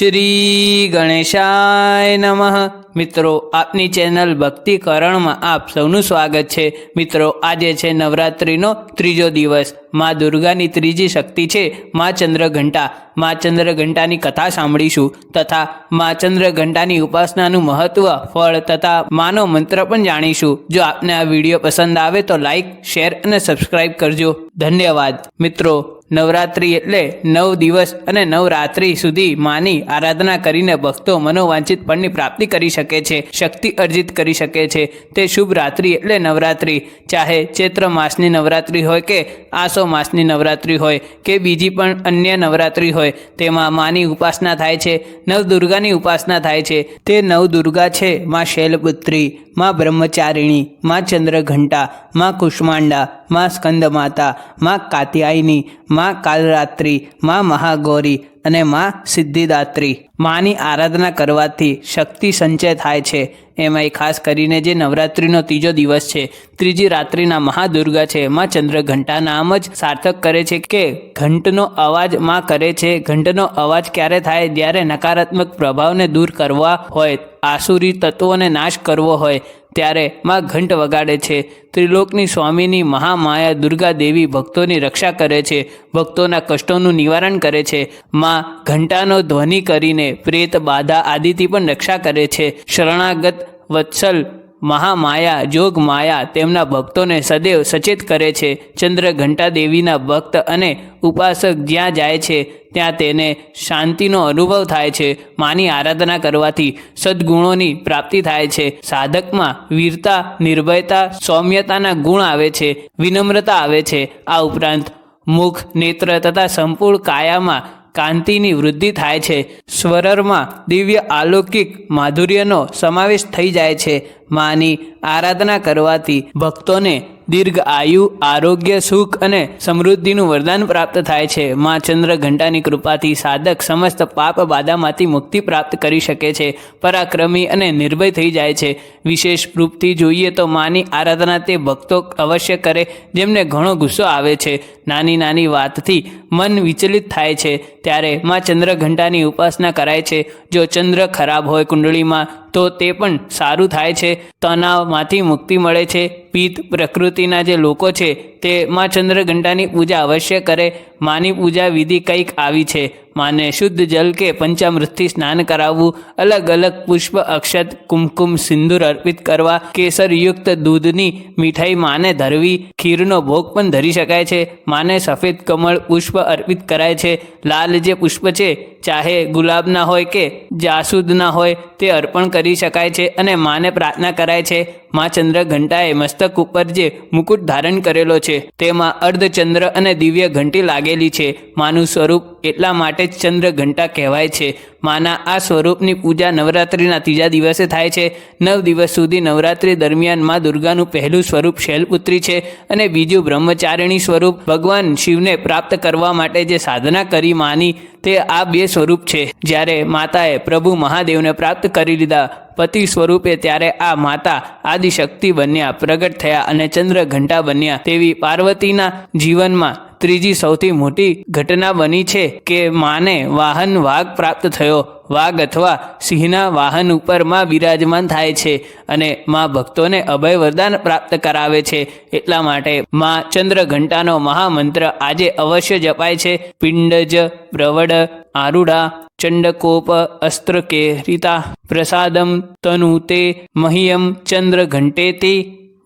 શ્રી ગણેશાય નમઃ. મિત્રો, આપની ચેનલ ભક્તિકરણમાં આપ સૌનું સ્વાગત છે. મિત્રો, આજે છે નવરાત્રિનો ત્રીજો દિવસ. મા દુર્ગાની ત્રીજી શક્તિ છે મા ચંદ્રઘંટા. મા ચંદ્રઘંટાની કથા સાંભળીશું તથા મા ચંદ્રઘંટાની ઉપાસનાનું મહત્વ, ફળ તથા માનો મંત્ર પણ જાણીશું. જો આપને આ વીડિયો પસંદ આવે તો લાઈક, શેર અને સબસ્ક્રાઈબ કરજો. ધન્યવાદ. મિત્રો નવરાત્રિ એટલે નવ દિવસ અને નવરાત્રિ સુધી માની આરાધના કરીને ભક્તો મનોવાંછિત ફળની પ્રાપ્તિ કરી શકે છે, શક્તિ અર્જિત કરી શકે છે. તે શુભ રાત્રિ એટલે નવરાત્રિ. ચાહે ચૈત્ર માસની નવરાત્રિ હોય કે આસો માસની નવરાત્રિ હોય કે બીજી પણ અન્ય નવરાત્રિ હોય, તેમાં માની ઉપાસના થાય છે નવ દુર્ગાની ઉપાસના થાય છે. તે નવ દુર્ગા છે, માં શૈલપુત્રી. માં બ્રહ્મચારિણી માં ચંદ્રઘંટા માં કુષ્માંડા માં સ્કંદમાતા માં કાત્યાયની માં કાલરાત્રિ માં મહાગૌરી અને માં સિદ્ધિદાત્રી. માની આરાધના કરવાથી શક્તિ સંચય થાય છે. એમાંય ખાસ કરીને જે નવરાત્રિનો ત્રીજો દિવસ છે, ત્રીજી રાત્રિના મહાદુર્ગા છે માં ચંદ્રઘંટા નામ જ સાર્થક કરે છે કે ઘંટનો અવાજમાં કરે છે. ઘંટનો અવાજ ક્યારે થાય? જ્યારે નકારાત્મક પ્રભાવને દૂર કરવા હોય, આસુરી તત્વોને નાશ કરવો હોય ત્યારે માં ઘંટ વગાડે છે. ત્રિલોકની સ્વામીની મહામાયા દુર્ગા દેવી ભક્તોની રક્ષા કરે છે. ભક્તોના કષ્ટોનું નિવારણ કરે છે. માં ઘંટાનો ધ્વનિ કરીને પ્રેત, બાધા આદિથી પણ રક્ષા કરે છે. શરણાગત વત્સલ મહામાયા, જોગ માયા તેમના ભક્તોને સદૈવ સચેત કરે છે. ચંદ્ર ઘંટા દેવીના ભક્ત અને ઉપાસક જ્યાં જાય છે, ત્યાં તેને શાંતિનો અનુભવ થાય છે. માની આરાધના કરવાથી સદગુણોની પ્રાપ્તિ થાય છે. સાધકમાં વીરતા, નિર્ભયતા, સૌમ્યતાના ગુણ આવે છે. વિનમ્રતા આવે છે. આ ઉપરાંત મુખ, નેત્ર તથા સંપૂર્ણ કાયામાં કાંતિની વૃદ્ધિ થાય છે. સ્વરમાં દિવ્ય અલૌકિક માધુર્યનો સમાવેશ થઈ જાય છે. માની આરાધના કરવાથી ભક્તોને દીર્ઘ આયુ, આરોગ્ય, સુખ અને સમૃદ્ધિનું વરદાન પ્રાપ્ત થાય છે. મા ચંદ્ર ઘંટાની કૃપાથી સાધક સમસ્ત પાપ બાધામાંથી મુક્તિ પ્રાપ્ત કરી શકે છે. પરાક્રમી અને નિર્ભય થઈ જાય છે. વિશેષ રૂપથી જોઈએ તો માની આરાધના તે ભક્તો અવશ્ય કરે, જેમને ઘણો ગુસ્સો આવે છે. નાની નાની વાતથી મન વિચલિત થાય છે. ત્યારે મા ચંદ્ર ઘંટાની ઉપાસના કરાય છે. જો ચંદ્ર ખરાબ હોય કુંડળીમાં, તો તે પણ સારું થાય છે. તણાવમાંથી મુક્તિ મળે છે. પિત્ત પ્રકૃતિના જે લોકો છે, તે મા ચંદ્રઘંટાની પૂજા અવશ્ય કરે. માની પૂજા વિધિ કંઈક આવી છે. માને શુદ્ધ જલ કે પંચામૃતથી સ્નાન કરાવવું. અલગ અલગ પુષ્પ, અક્ષત, કુમકુમ, સિંદૂર અર્પિત કરવા. કેસરયુક્ત દૂધની મીઠાઈ માને ધરવી. ખીરનો ભોગ પણ ધરી શકાય છે. માને સફેદ કમળ પુષ્પ અર્પિત કરાય છે. લાલ જે પુષ્પ છે, ચાહે ગુલાબના હોય કે જાસૂદના હોય, તે અર્પણ કરી શકાય છે અને માને પ્રાર્થના કરાય છે. મા ચંદ્ર ઘંટાએ મસ્તક ઉપર જે મુકુટ ધારણ કરેલો છે, તેમાં અર્ધચંદ્ર અને દિવ્ય ઘંટી લાગેલી છે. માનું સ્વરૂપ એટલા માટે જ ચંદ્ર ઘંટા કહેવાય છે. માના આ સ્વરૂપની પૂજા નવરાત્રિના ત્રીજા દિવસે થાય છે. નવ દિવસ સુધી નવરાત્રિ દરમિયાન મા દુર્ગાનું પહેલું સ્વરૂપ શૈલપુત્રી છે અને બીજું બ્રહ્મચારિણી સ્વરૂપ ભગવાન શિવને પ્રાપ્ત કરવા માટે જે સાધના કરી માની, તે આ બે સ્વરૂપ છે. જ્યારે માતાએ પ્રભુ મહાદેવને પ્રાપ્ત કરી લીધા પતિ સ્વરૂપે ત્યારે આ માતા આદિશક્તિ બન્યા, પ્રગટ થયા અને ચંદ્ર ઘંટા બન્યા. તેવી પાર્વતીના જીવનમાં ત્રીજી સૌથી મોટી ઘટના બની છે કે માને વાહન વાઘ પ્રાપ્ત થયો. વાઘ અથવા સિંહના વાહન ઉપરમાં બિરાજમાન થાય છે અને માં ભક્તોને અભય વરદાન પ્રાપ્ત કરાવે છે. એટલા માટે માં ચંદ્ર ઘંટાનો મહામંત્ર આજે અવશ્ય જપાય છે. પિંડજ, પ્રવડ આરૂઢા ચંડકોપ અસ્ત્ર કે રીતા પ્રસાદમ તનુ તે મહિયમ ચંદ્ર ઘંટે તે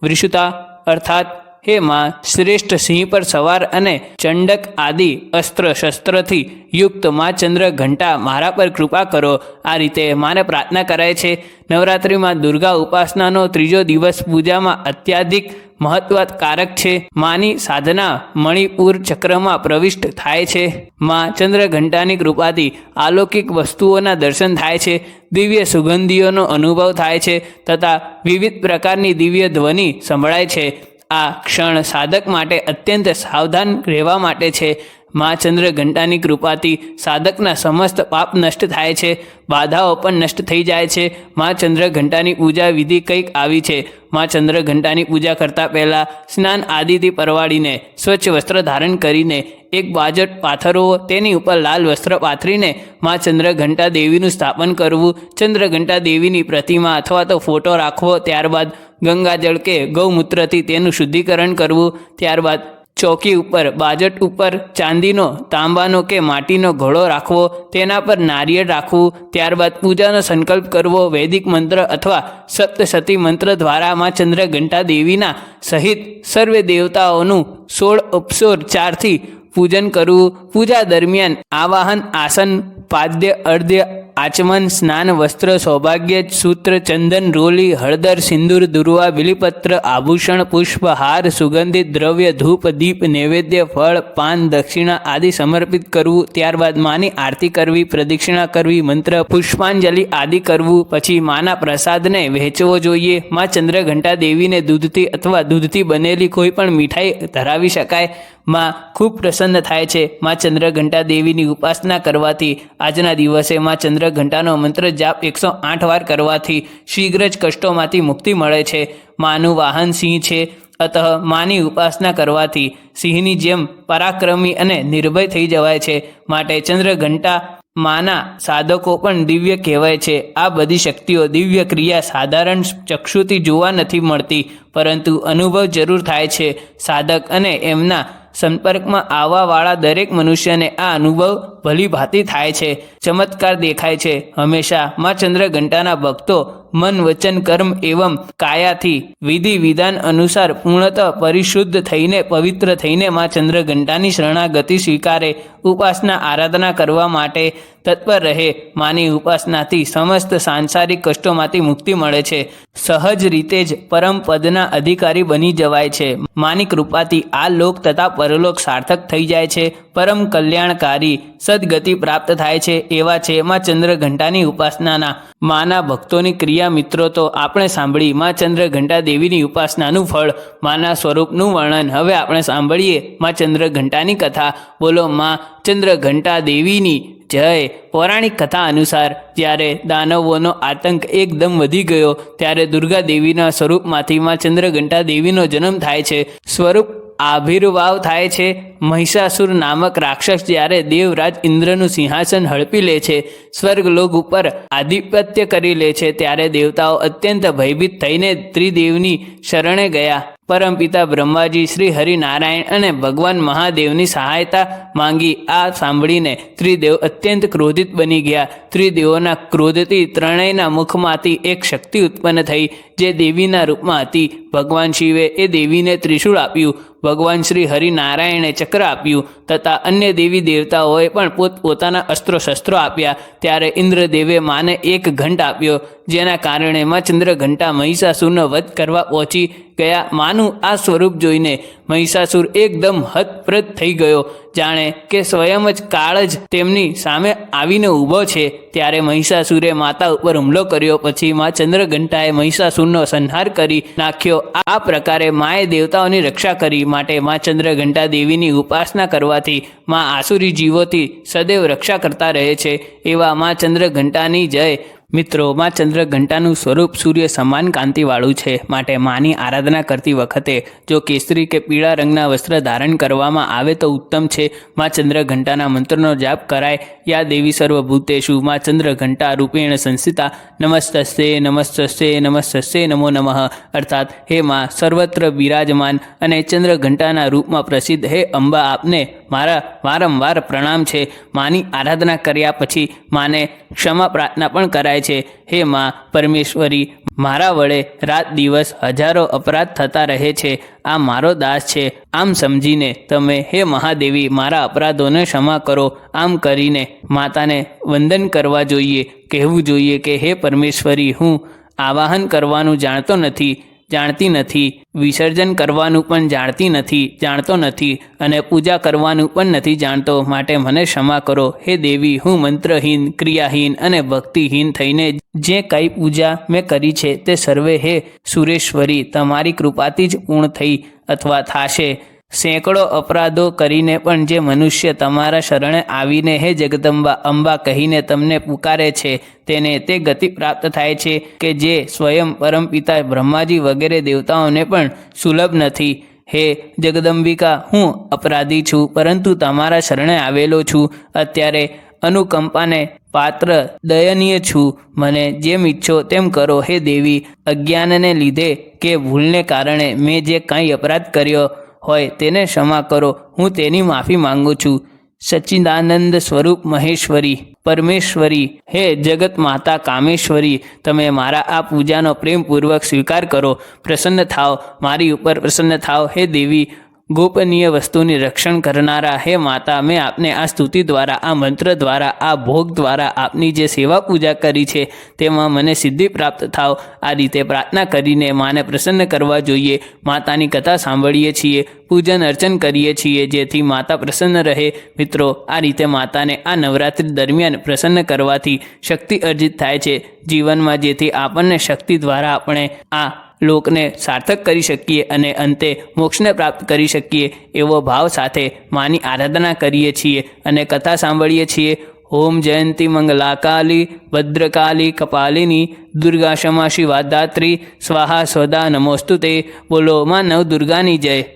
વૃષુતા અર્થાત હે માં શ્રેષ્ઠ સિંહ પર સવાર અને ચંડક આદિ અસ્ત્ર શસ્ત્રથી યુક્ત મા ચંદ્ર ઘંટા મારા પર કૃપા કરો. આ રીતે માને પ્રાર્થના કરાય છે. નવરાત્રિમાં દુર્ગા ઉપાસનાનો ત્રીજો દિવસ પૂજામાં અત્યાધિક મહત્વકારક છે. માની સાધના મણિપુર ચક્રમાં પ્રવિષ્ટ થાય છે. મા ચંદ્ર ઘંટાની કૃપાથી અલૌકિક વસ્તુઓના દર્શન થાય છે. દિવ્ય સુગંધીઓનો અનુભવ થાય છે તથા વિવિધ પ્રકારની દિવ્ય ધ્વનિ સંભળાય છે. આ ક્ષણ સાધક માટે અત્યંત સાવધાન રહેવા માટે છે. મા ચંદ્ર ઘંટાની કૃપાથી સાધકના સમસ્ત પાપ નષ્ટ થાય છે. બાધાઓ પણ નષ્ટ થઈ જાય છે. મા ચંદ્ર ઘંટાની પૂજા વિધિ કંઈક આવી છે. મા ચંદ્ર ઘંટાની પૂજા કરતાં પહેલાં સ્નાન આદિથી પરવાડીને સ્વચ્છ વસ્ત્ર ધારણ કરીને એક બાજટ પાથરવો તેની ઉપર લાલ વસ્ત્ર પાથરીને માં ચંદ્રઘંટા દેવીનું સ્થાપન કરવું. ચંદ્રઘંટા દેવીની પ્રતિમા અથવા તો ફોટો રાખવો ત્યારબાદ ગંગાજળ કે ગૌમૂત્રથી તેનું શુદ્ધિકરણ કરવું, ત્યારબાદ ચોકી ઉપર, બાજટ ઉપર, ચાંદીનો, તાંબાનો કે માટીનો ઘોડો રાખવો, તેના પર નારિયેળ રાખવું, ત્યારબાદ પૂજાનો સંકલ્પ કરવો, વૈદિક મંત્ર અથવા સપ્તસતી મંત્ર દ્વારા માં ચંદ્રઘંટા દેવીના સહિત સર્વે દેવતાઓનું સોળ અપસોર ચારથી પૂજન કરવું, પૂજા દરમિયાન આવાહન, આસન, પાદ્ય, અર્ધ્ય આચમન, સ્નાન, વસ્ત્ર, સૌભાગ્ય, સૂત્ર, ચંદન, રોલી, હળદર, સિંદૂર, દુર્વા બિલીપત્ર આભૂષણ, પુષ્પ, હાર, સુગંધિત દ્રવ્ય, ધૂપ, દીપ, નૈવેદ્ય, ફળ, પાન, દક્ષિણા આદિ સમર્પિત કરવું, ત્યારબાદ માની આરતી કરવી, પ્રદક્ષિણા કરવી, મંત્ર, પુષ્પાંજલિ આદિ કરવું, પછી માના પ્રસાદને વહેંચવો જોઈએ. માં ચંદ્રઘંટા દેવીને દૂધથી અથવા દૂધથી બનેલી કોઈ પણ મીઠાઈ ધરાવી શકાય. માં ખૂબ પ્રસન્ન થાય છે. માં ચંદ્રઘંટા દેવીની ઉપાસના કરવાથી આજના દિવસે માં ચંદ્રઘંટાનો મંત્ર જાપ એકસો આઠ વાર કરવાથી શીઘ્ર જ કષ્ટોમાંથી મુક્તિ મળે છે. માનું વાહન સિંહ છે. અતઃ માની ઉપાસના કરવાથી સિંહની જેમ પરાક્રમી અને નિર્ભય થઈ જવાય છે. માટે ચંદ્રઘંટા માના સાધકો પણ દિવ્ય કહેવાય છે. આ બધી શક્તિઓ દિવ્ય ક્રિયા સાધારણ ચક્ષુથી જોવા નથી મળતી, પરંતુ અનુભવ જરૂર થાય છે. સાધક અને એમના સંપર્કમાં આવવાવાળા દરેક મનુષ્યને આ અનુભવ ભલી ભાંતિ થાય છે, ચમત્કાર દેખાય છે. હંમેશા માં ચંદ્રઘંટાના ભક્તો મન, વચન, કર્મ એવમ કાયાથી વિધિ, વિધાન અનુસાર પૂર્ણતઃ પરિશુદ્ધ થઈને, પવિત્ર થઈને મા ચંદ્રઘંટાની શરણાગતિ સ્વીકારે, ઉપાસના આરાધના કરવા માટે તત્પર રહે, માની ઉપાસનાથી સમસ્ત સાંસારિક કષ્ટોમાંથી મુક્તિ મળે છે. સહજ રીતે જ પરમ પદના અધિકારી બની જવાય છે. માની કૃપાથી આ લોક તથા પરલોક સાર્થક થઈ જાય છે. પરમ કલ્યાણકારી સદગતિ પ્રાપ્ત થાય છે. એવા છે એમાં ચંદ્રઘંટાની ઉપાસનાના. માના ભક્તોની ક્રિયા મિત્રો, તો આપણે સાંભળી માં ચંદ્રઘંટા દેવીની ઉપાસનાનું ફળ, માના સ્વરૂપનું વર્ણન. હવે આપણે સાંભળીએ માં ચંદ્રઘંટાની કથા. બોલો માં ચંદ્રઘંટા દેવીની જય. પૌરાણિક કથા અનુસાર, જ્યારે દાનવોનો આતંક એકદમ વધી ગયો, ત્યારે દુર્ગા દેવીના સ્વરૂપમાંથી માં ચંદ્રઘંટા દેવીનો જન્મ થાય છે. સ્વરૂપ આવિર્ભાવ થાય છે. મહિષાસુર નામક રાક્ષસ જ્યારે દેવરાજ ઇન્દ્રનું સિંહાસન હડપી લે છે, સ્વર્ગલોક ઉપર આધિપત્ય કરી લે છે, ત્યારે દેવતાઓ અત્યંત ભયભીત થઈને ત્રિદેવની શરણે ગયા. પરમપિતા બ્રહ્માજી શ્રી હરિનારાયણ અને ભગવાન મહાદેવની સહાયતા માંગી. આ સાંભળીને ત્રિદેવ અત્યંત ક્રોધિત બની ગયા. ત્રિદેવોના ક્રોધથી ત્રણેયના મુખમાંથી એક શક્તિ ઉત્પન્ન થઈ, જે દેવીના રૂપમાં હતી. ભગવાન શિવે એ દેવીને ત્રિશૂળ આપ્યું. ભગવાન શ્રી હરિનારાયણે ચક્ર આપ્યું તથા અન્ય દેવી દેવતાઓએ પણ પોત, પોતાના અસ્ત્રો શસ્ત્રો આપ્યા. ત્યારે ઇન્દ્રદેવે માને એક ઘંટ આપ્યો, જેના કારણે માં ચંદ્રઘંટા મહિષાસુરનો વધ કરવા પહોંચી. ગયા માનું આ સ્વરૂપ જોઈને મહિષાસુર એકદમ હતપ્રત થઈ ગયો. જાણે કે સ્વયં જ કાળ જ તેમની સામે આવીને ઊભો છે. ત્યારે મહિષાસુરે માતા ઉપર હુમલો કર્યો. પછી માં ચંદ્રઘંટાએ મહિષાસુરનો સંહાર કરી નાખ્યો. આ પ્રકારે માએ દેવતાઓની રક્ષા કરી માટે માં ચંદ્રઘંટા દેવીની ઉપાસના કરવાથી માં આસુરી જીવોથી સદૈવ રક્ષા કરતા રહે છે. એવા માં ચંદ્રઘંટાની જય મિત્રો, માં ચંદ્રઘંટાનું સ્વરૂપ સૂર્ય સમાન કાંતિવાળું છે, માટે માની આરાધના કરતી વખતે જો કેસરી કે પીળા રંગના વસ્ત્ર ધારણ કરવામાં આવે તો ઉત્તમ છે. માં ચંદ્રઘંટાના મંત્રનો જાપ કરાય. યા દેવી સર્વભૂતેશુ માં ચંદ્રઘંટા રૂપેણ સંસ્થિતા, નમસ્તસ્તે નમસ્તસ્તે નમસ્તસ્તે નમો નમઃ. અર્થાત, હે માં, સર્વત્ર બિરાજમાન અને ચંદ્ર ઘંટાના રૂપમાં પ્રસિદ્ધ હે અંબા આપને મારા વારંવાર પ્રણામ છે. માની આરાધના કર્યા પછી માને ક્ષમા પ્રાર્થના પણ કરાય છે, હે માં, પરમેશ્વરી, મારા વડે રાત દિવસ હજારો અપરાધ થતા રહે છે, આ મારો દાસ છે. આમ સમજીને તમે, હે મહાદેવી, મારા અપરાધોને ક્ષમા કરો. આમ કરીને માતાને વંદન કરવા જોઈએ, કહેવું જોઈએ કે, હે પરમેશ્વરી, હું આવાહન કરવાનું જાણતો નથી. જાણતી નથી, વિસર્જન કરવાનું પણ જાણતી નથી, જાણતો નથી અને પૂજા કરવાનું પણ નથી જાણતો. માટે મને ક્ષમા કરો. હે દેવી, હું મંત્રહીન, ક્રિયાહીન અને ભક્તિહીન થઈને જે કંઈ પૂજા મેં કરી છે તે સર્વે હે સુરેશ્વરી. તમારી કૃપાથી જ પૂર્ણ થઈ અથવા થાશે. સેંકડો અપરાધો કરીને પણ જે મનુષ્ય તમારા શરણે આવીને હે જગદંબા, અંબા કહીને તમને પુકારે છે, તેને તે ગતિ પ્રાપ્ત થાય છે કે જે સ્વયં પરમપિતા બ્રહ્માજી વગેરે દેવતાઓને પણ સુલભ નથી. હે જગદંબિકા, હું અપરાધી છું, પરંતુ તમારા શરણે આવેલો છું. અત્યારે અનુકંપાને પાત્ર દયનીય છું. મને જેમ ઈચ્છો તેમ કરો, હે દેવી. અજ્ઞાનને લીધે કે ભૂલને કારણે મેં જે કાંઈ અપરાધ કર્યો હોય તેને ક્ષમા કરો. હું તેની માફી માંગુ છું. સચ્ચિદાનંદ સ્વરૂપ મહેશ્વરી, પરમેશ્વરી, હે જગત માતા કામેશ્વરી, તમે મારા આ પૂજાનો પ્રેમપૂર્વક સ્વીકાર કરો. પ્રસન્ન થાઓ. મારી ઉપર પ્રસન્ન થાઓ. હે દેવી ગોપનીય વસ્તુની રક્ષણ કરનારા હે માતા, મેં આપને આ સ્તુતિ દ્વારા, આ મંત્ર દ્વારા, આ ભોગ દ્વારા આપની જે સેવા પૂજા કરી છે, તેમાં મને સિદ્ધિ પ્રાપ્ત થાવ. આ રીતે પ્રાર્થના કરીને માને પ્રસન્ન કરવા જોઈએ. માતાની કથા સાંભળીએ છીએ, પૂજન અર્ચન કરીએ છીએ, જેથી માતા પ્રસન્ન રહે. મિત્રો, આ રીતે માતાને આ નવરાત્રિ દરમિયાન પ્રસન્ન કરવાથી શક્તિ અર્જિત થાય છે. જીવનમાં જેથી આપણને શક્તિ દ્વારા આપણે આ લોકને સાર્થક કરી શકીએ અને અંતે મોક્ષને પ્રાપ્ત કરી શકીએ એવો ભાવ સાથે માની આરાધના કરીએ છીએ અને કથા સાંભળીએ છીએ. ઓમ જયંતી મંગલાકાલી, ભદ્રકાલી, કપાલિની, દુર્ગા ક્ષમા શિવાદાત્રી સ્વાહા સ્વદા નમોસ્તુ તે બોલો માં નવ દુર્ગાની જય.